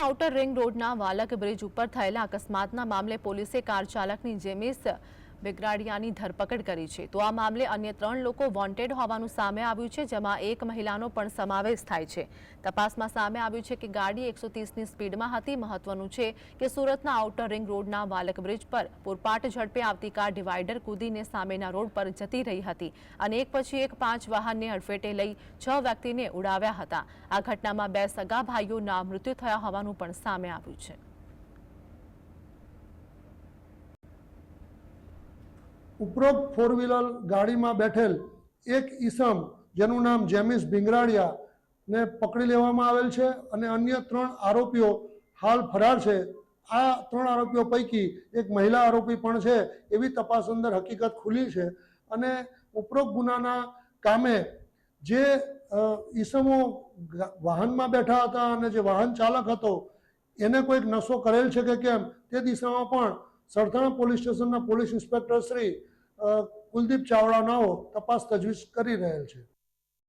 Outer ring રોડના Valak bridge ઉપર થયેલા અકસ્માતના મામલે પોલીસે કાર ચાલકની જેમિસ બિગરાડિયાની ધરપકડ કરી છે. તો આ મામલે અન્ય ત્રણ લોકો વોન્ટેડ હોવાનું સામે આવ્યું છે, જેમાં એક મહિલાનો પણ સમાવેશ થાય છે. તપાસમાં સામે આવ્યું છે કે ગાડી એકસો ત્રીસની સ્પીડમાં હતી. મહત્વનું છે કે સુરતના આઉટર રિંગ રોડના વાલક બ્રિજ પર પૂરપાટ ઝડપે આવતી કાર ડિવાઈડર કૂદીને સામેના રોડ પર જતી રહી હતી અને એક પછી એક પાંચ વાહનને અડફેટે લઈ છ વ્યક્તિને ઉડાવ્યા હતા. આ ઘટનામાં બે સગા ભાઈઓના મૃત્યુ થયા હોવાનું પણ સામે આવ્યું છે. ઉપરોક્ત ફોર વ્હીલર ગાડીમાં બેઠેલ એક ઈસમ, જેનું નામ જેમિસ ભીંગરાડિયા ને પકડી લેવામાં આવેલ છે અને અન્ય ત્રણ આરોપીઓ હાલ ફરાર છે. આ ત્રણ આરોપીઓ પૈકી એક મહિલા આરોપી પણ છે, એવી તપાસ અંદર હકીકત ખુલી છે. અને ઉપરોક્ત ગુનાના કામે જે ઈસમો વાહનમાં બેઠા હતા અને જે વાહન ચાલક હતો, એને કોઈક નશો કરેલ છે કે કેમ? તે દિશામાં પણ સરથાણા પોલીસ સ્ટેશનના પોલીસ ઇન્સ્પેક્ટર શ્રી કુલદીપ ચાવડા નાઓ તપાસ તજવીજ કરી રહેલ છે.